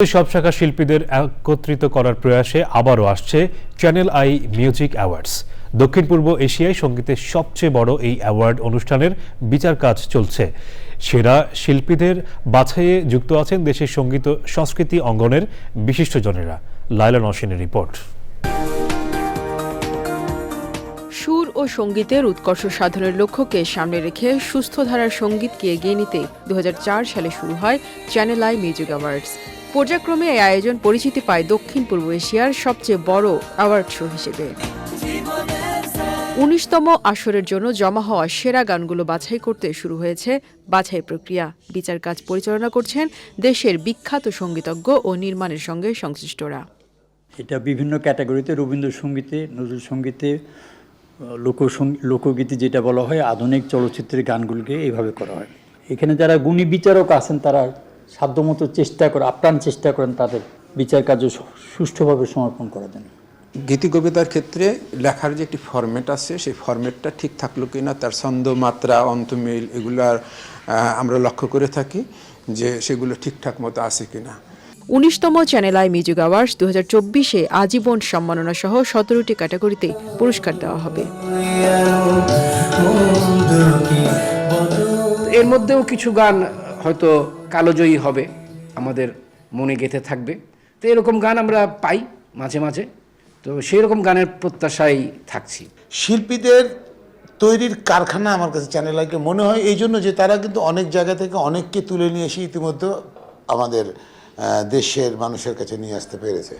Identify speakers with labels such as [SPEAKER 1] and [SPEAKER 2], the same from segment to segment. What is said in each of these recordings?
[SPEAKER 1] সব শাখা শিল্পীদের একত্রিত করার প্রয়াসে আবারও আসছে চ্যানেল আই মিউজিক অ্যাওয়ার্ডস দক্ষিণ পূর্ব এশিয়ায় সঙ্গীতের সবচেয়ে বড় এই অ্যাওয়ার্ড অনুষ্ঠানের বিচার কাজ চলছে। সেরা শিল্পীদের বাছাইয়ে যুক্ত আছেন দেশের সংগীত সংস্কৃতি অঙ্গনের বিশিষ্টজনেরা। লাইলা নসিনের রিপোর্ট।
[SPEAKER 2] সুর ও সঙ্গীতের উৎকর্ষ সাধনের লক্ষ্যকে সামনে রেখে সুস্থ ধারার সঙ্গীতকে এগিয়ে নিতে দু হাজার চার সালে শুরু হয় চ্যানেল আই মিউজিক অ্যাওয়ার্ডস পর্যায়ক্রমে এই আয়োজন পরিচিতি পায় দক্ষিণ পূর্ব এশিয়ার সবচেয়ে বড় অ্যাওয়ার্ড শো হিসেবে। উনিশতম আসরের জন্য জমা হওয়া সেরা গানগুলো বাছাই করতে শুরু হয়েছে বাছাই প্রক্রিয়া। বিচার কাজ পরিচালনা করছেন দেশের বিখ্যাত সঙ্গীতজ্ঞ ও নির্মাণের সঙ্গে সংশ্লিষ্টরা।
[SPEAKER 3] এটা বিভিন্ন ক্যাটাগরিতে, রবীন্দ্রসঙ্গীতে নজরুল সঙ্গীতে লোকগীতি যেটা বলা হয়, আধুনিক চলচ্চিত্রের গানগুলোকে এইভাবে করা হয়। এখানে যারা গুণী বিচারক আছেন, তারা সাধ্যমতো চেষ্টা করে আপ্রাণ চেষ্টা করেন তাদের বিচার কার্য সুষ্ঠুভাবে সমর্পণ করার জন্য।
[SPEAKER 4] গীতি কবিতার ক্ষেত্রে লেখার যে একটি ফরম্যাট আছে সেই ফরম্যাটটা ঠিক থাকল কি না তার ছন্দ মাত্রা অন্তমিল এগুলার আমরা লক্ষ্য করে থাকি যে সেগুলো ঠিকঠাক মতো আছে কিনা
[SPEAKER 2] উনিশতম চ্যানেল আই মিউজিক অ্যাওয়ার্ডস দু হাজার চব্বিশে আজীবন সম্মাননা সহ সতেরোটি ক্যাটাগরিতে পুরস্কার দেওয়া হবে।
[SPEAKER 5] এর মধ্যেও কিছু গান হয়তো কালোজয়ী হবে আমাদের মনে গেঁথে থাকবে। তো এরকম গান আমরা পাই মাঝে মাঝে। তো সেই রকম গানের প্রত্যাশায় থাকছি।
[SPEAKER 6] শিল্পীদের তৈরির কারখানা আমার কাছে চ্যানেল আইকে মনে হয় এই জন্য যে তারা কিন্তু অনেক জায়গা থেকে অনেককে তুলে নিয়ে এসে ইতিমধ্যে আমাদের দেশের মানুষের কাছে নিয়ে আসতে পেরেছে।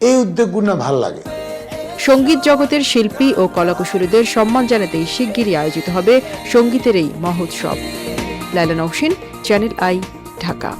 [SPEAKER 6] এই উদ্যোগগুলো না ভালো লাগে।
[SPEAKER 2] সংগীত জগতের শিল্পী ও কলাকুশলীদের সম্মান জানাতেই শিগগিরই আয়োজিত হবে সঙ্গীতের এই মহোৎসব। Laila Naushin channel I Dhaka.